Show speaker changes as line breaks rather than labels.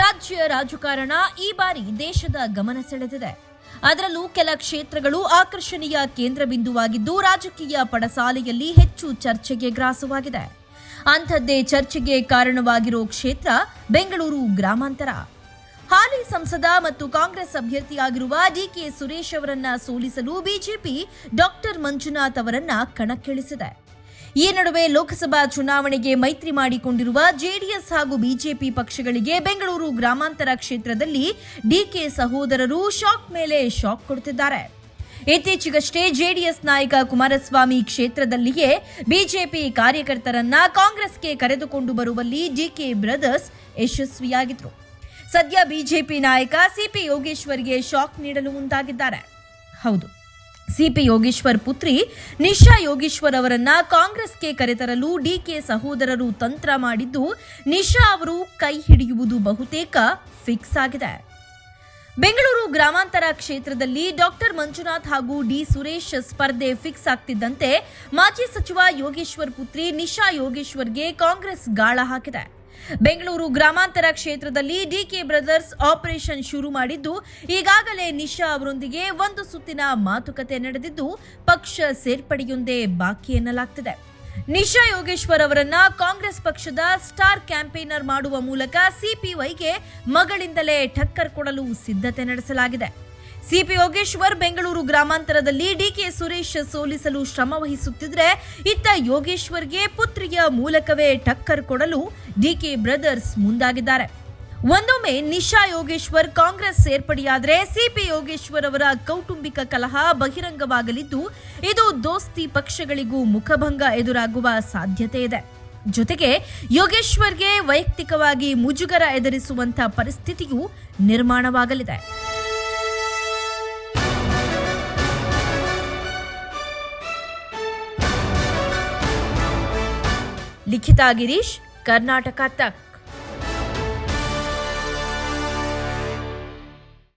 ರಾಜ್ಯ ರಾಜಕಾರಣ ಈ ಬಾರಿ ದೇಶದ ಗಮನ ಸೆಳೆದಿದೆ. ಅದರಲ್ಲೂ ಕೆಲ ಕ್ಷೇತ್ರಗಳು ಆಕರ್ಷಣೀಯ ಕೇಂದ್ರ ಬಿಂದುವಾಗಿದ್ದು ರಾಜಕೀಯ ಪಡಸಾಲೆಯಲ್ಲಿ ಹೆಚ್ಚು ಚರ್ಚೆಗೆ ಗ್ರಾಸವಾಗಿದೆ. ಅಂಥದ್ದೇ ಚರ್ಚೆಗೆ ಕಾರಣವಾಗಿರೋ ಕ್ಷೇತ್ರ ಬೆಂಗಳೂರು ಗ್ರಾಮಾಂತರ. ಹಾಲಿ ಸಂಸದ ಮತ್ತು ಕಾಂಗ್ರೆಸ್ ಅಭ್ಯರ್ಥಿಯಾಗಿರುವ ಡಿಕೆ ಸುರೇಶ್ ಅವರನ್ನ ಸೋಲಿಸಲು ಬಿಜೆಪಿ ಡಾಕ್ಟರ್ ಮಂಜುನಾಥ್ ಅವರನ್ನ ಕಣಕ್ಕಿಳಿಸಿದೆ. ಈ ನಡುವೆ ಲೋಕಸಭಾ ಚುನಾವಣೆಗೆ ಮೈತ್ರಿ ಮಾಡಿಕೊಂಡಿರುವ ಜೆಡಿಎಸ್ ಹಾಗೂ ಬಿಜೆಪಿ ಪಕ್ಷಗಳಿಗೆ ಬೆಂಗಳೂರು ಗ್ರಾಮಾಂತರ ಕ್ಷೇತ್ರದಲ್ಲಿ ಡಿಕೆ ಸಹೋದರರು ಶಾಕ್ ಮೇಲೆ ಶಾಕ್ ಕೊಡುತ್ತಿದ್ದಾರೆ ಇತ್ತೀಚೆಗಷ್ಟೇ ಜೆಡಿಎಸ್ ನಾಯಕ ಕುಮಾರಸ್ವಾಮಿ ಕ್ಷೇತ್ರದಲ್ಲಿಯೇ ಬಿಜೆಪಿ ಕಾರ್ಯಕರ್ತರನ್ನ ಕಾಂಗ್ರೆಸ್ಗೆ ಕರೆದುಕೊಂಡು ಬರುವಲ್ಲಿ ಡಿಕೆ ಬ್ರದರ್ಸ್ ಯಶಸ್ವಿಯಾಗಿದ್ರು. ಸದ್ಯ ಬಿಜೆಪಿ ನಾಯಕ ಸಿಪಿ ಯೋಗೇಶ್ವರ್ಗೆ ಶಾಕ್ ನೀಡಲು ಮುಂದಾಗಿದ್ದಾರೆ. ಹೌದು. ಸಿಪಿ ಯೋಗೇಶ್ವರ್ ಪುತ್ರಿ ನಿಶಾ ಯೋಗೇಶ್ವರ್ ಅವರನ್ನ ಕಾಂಗ್ರೆಸ್ಗೆ ಕರೆತರಲು ಡಿಕೆ ಸಹೋದರರು ತಂತ್ರ ಮಾಡಿದ್ದು, ನಿಶಾ ಅವರು ಕೈ ಹಿಡಿಯುವುದು ಬಹುತೇಕ ಫಿಕ್ಸ್ ಆಗಿದೆ. ಬೆಂಗಳೂರು ಗ್ರಾಮಾಂತರ ಕ್ಷೇತ್ರದಲ್ಲಿ ಡಾಕ್ಟರ್ ಮಂಜುನಾಥ್ ಹಾಗೂ ಡಿ. ಸುರೇಶ್ ಸ್ಪರ್ಧೆ ಫಿಕ್ಸ್ ಆಗ್ತಿದ್ದಂತೆ ಮಾಜಿ ಸಚಿವ ಯೋಗೇಶ್ವರ್ ಪುತ್ರಿ ನಿಶಾ ಯೋಗೇಶ್ವರ್ಗೆ ಕಾಂಗ್ರೆಸ್ ಗಾಳ ಹಾಕಿದೆ. ಬೆಂಗಳೂರು ಗ್ರಾಮಾಂತರ ಕ್ಷೇತ್ರದಲ್ಲಿ ಡಿಕೆ ಬ್ರದರ್ಸ್ ಆಪರೇಷನ್ ಶುರು ಮಾಡಿದ್ದು, ಈಗಾಗಲೇ ನಿಶಾ ಅವರೊಂದಿಗೆ ಒಂದು ಸುತ್ತಿನ ಮಾತುಕತೆ ನಡೆದಿದ್ದು, ಪಕ್ಷ ಸೇರ್ಪಡೆಯೊಂದೇ ಬಾಕಿ ಎನ್ನಲಾಗ್ತಿದೆ. ನಿಶಾ ಯೋಗೇಶ್ವರ್ ಅವರನ್ನ ಕಾಂಗ್ರೆಸ್ ಪಕ್ಷದ ಸ್ಟಾರ್ ಕ್ಯಾಂಪೇನರ್ ಮಾಡುವ ಮೂಲಕ ಸಿಪಿವೈಗೆ ಮಗಳಿಂದಲೇ ಠಕ್ಕರ್ ಕೊಡಲು ಸಿದ್ಧತೆ ನಡೆಸಲಾಗಿದೆ. ಸಿಪಿ ಯೋಗೇಶ್ವರ್ ಬೆಂಗಳೂರು ಗ್ರಾಮಾಂತರದಲ್ಲಿ ಡಿಕೆ ಸುರೇಶ್ ಸೋಲಿಸಲು ಶ್ರಮ ವಹಿಸುತ್ತಿದ್ರೆ ಇತ್ತ ಯೋಗೇಶ್ವರ್ಗೆ ಪುತ್ರಿಯ ಮೂಲಕವೇ ಟಕ್ಕರ್ ಕೊಡಲು ಡಿಕೆ ಬ್ರದರ್ಸ್ ಮುಂದಾಗಿದ್ದಾರೆ. ಒಂದೊಮ್ಮೆ ನಿಶಾ ಯೋಗೇಶ್ವರ್ ಕಾಂಗ್ರೆಸ್ ಸೇರ್ಪಡೆಯಾದರೆ ಸಿಪಿ ಯೋಗೇಶ್ವರ್ ಅವರ ಕೌಟುಂಬಿಕ ಕಲಹ ಬಹಿರಂಗವಾಗಲಿದ್ದು, ಇದು ದೋಸ್ತಿ ಪಕ್ಷಗಳಿಗೂ ಮುಖಭಂಗ ಎದುರಾಗುವ ಸಾಧ್ಯತೆ ಇದೆ. ಜೊತೆಗೆ ಯೋಗೇಶ್ವರ್ಗೆ ವೈಯಕ್ತಿಕವಾಗಿ ಮುಜುಗರ ಎದುರಿಸುವಂತಹ ಪರಿಸ್ಥಿತಿಯೂ ನಿರ್ಮಾಣವಾಗಲಿದೆ. ಲಿಖಿತಾ ಗಿರೀಶ್ ಕರ್ನಾಟಕ ತಕ್.